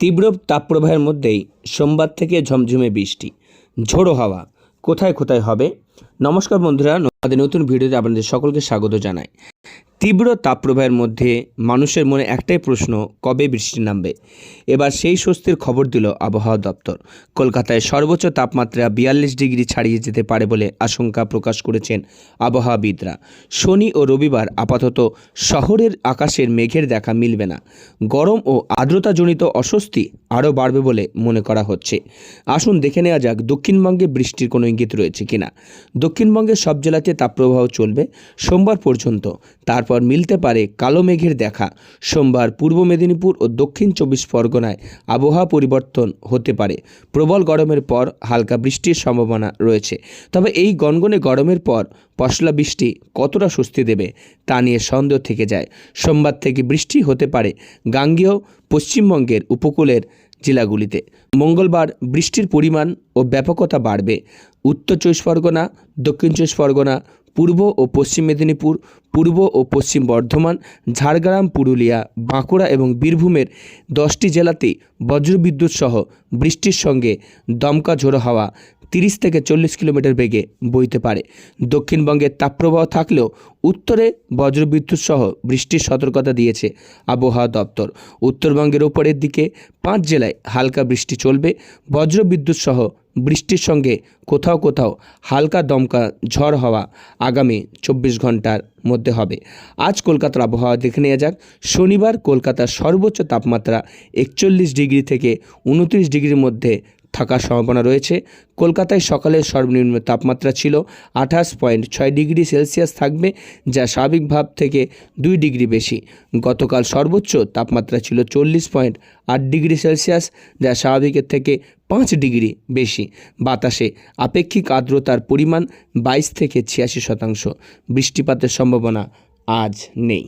তীব্র তাপপ্রবাহের মধ্যেই সোমবার থেকে ঝমঝমে বৃষ্টি। ঝোড়ো হাওয়া। কোথায় কোথায় হবে? নমস্কার বন্ধুরা আমাদের নতুন ভিডিওতে আপনাদের সকলকে স্বাগত জানাই। তীব্র তাপপ্রবাহের মধ্যে মানুষের মনে একটাই প্রশ্ন, কবে বৃষ্টি নামবে? এবার সেই স্বস্তির খবর দিল আবহাওয়া দপ্তর। কলকাতায় সর্বোচ্চ তাপমাত্রা বিয়াল্লিশ ডিগ্রি ছাড়িয়ে যেতে পারে বলে আশঙ্কা প্রকাশ করেছেন আবহাওয়াবিদরা। শনি ও রবিবার আপাতত শহরের আকাশের মেঘের দেখা মিলবে না। গরম ও আর্দ্রতাজনিত অস্বস্তি আরও বাড়বে বলে মনে করা হচ্ছে। আসুন দেখে নেওয়া যাক দক্ষিণবঙ্গে বৃষ্টির কোনো ইঙ্গিত রয়েছে কিনা। দক্ষিণবঙ্গের সব জেলাতে তাপপ্রবাহ চলবে। সোমবার পর্যন্ত তারপর মিলতে পারে কালো মেঘের দেখা। সোমবার পূর্ব মেদিনীপুর ও দক্ষিণ চব্বিশ পরগনায় আবহাওয়া পরিবর্তন হতে পারে। প্রবল গরমের পর হালকা বৃষ্টির সম্ভাবনা রয়েছে। তবে এই গনগনে গরমের পর পশলা বৃষ্টি কতটা স্বস্তি দেবে তা নিয়ে সন্দেহ থেকে যায়। সোমবার থেকে বৃষ্টি হতে পারে গাঙ্গেয়, পশ্চিমবঙ্গের উপকূলের জেলাগুলিতে। মঙ্গলবার বৃষ্টির পরিমাণ ও ব্যাপকতা বাড়বে। উত্তর চব্বিশ পরগনা, দক্ষিণ চব্বিশ পরগনা, পূর্ব ও পশ্চিম মেদিনীপুর, পূর্ব ও পশ্চিম বর্ধমান, ঝাড়গ্রাম, পুরুলিয়া, বাঁকুড়া এবং বীরভূমের দশটি জেলাতেই বজ্রবিদ্যুৎ সহ বৃষ্টির সঙ্গে দমকা ঝোড়ো হাওয়া তিরিশ থেকে চল্লিশ কিলোমিটার বেগে বইতে পারে। দক্ষিণবঙ্গের তাপপ্রবাহ থাকলেও উত্তরে বজ্রবিদ্যুৎ সহ বৃষ্টির সতর্কতা দিয়েছে আবহাওয়া দপ্তর। উত্তরবঙ্গের ওপরের দিকে পাঁচ জেলায় হালকা বৃষ্টি চলবে। বজ্রবিদ্যুৎ সহ বৃষ্টির সঙ্গে কোথাও কোথাও হালকা দমকা ঝড় হওয়া আগামী চব্বিশ ঘণ্টার মধ্যে হবে। আজ কলকাতার আবহাওয়া দেখে নেওয়া যাক। শনিবার কলকাতার সর্বোচ্চ তাপমাত্রা একচল্লিশ ডিগ্রি থেকে উনত্রিশ ডিগ্রির মধ্যে থাকার সম্ভাবনা রয়েছে। কলকাতায় সকালের সর্বনিম্ন তাপমাত্রা ছিল আঠাশ পয়েন্ট ছয় ডিগ্রি সেলসিয়াস থাকবে, যা স্বাভাবিক ভাব থেকে দুই ডিগ্রি বেশি। গতকাল সর্বোচ্চ তাপমাত্রা ছিল চল্লিশ পয়েন্ট আট ডিগ্রি সেলসিয়াস, যা স্বাভাবিকের থেকে পাঁচ ডিগ্রি বেশি। বাতাসে আপেক্ষিক আর্দ্রতার পরিমাণ বাইশ থেকে ছিয়াশি শতাংশ। বৃষ্টিপাতের সম্ভাবনা আজ নেই।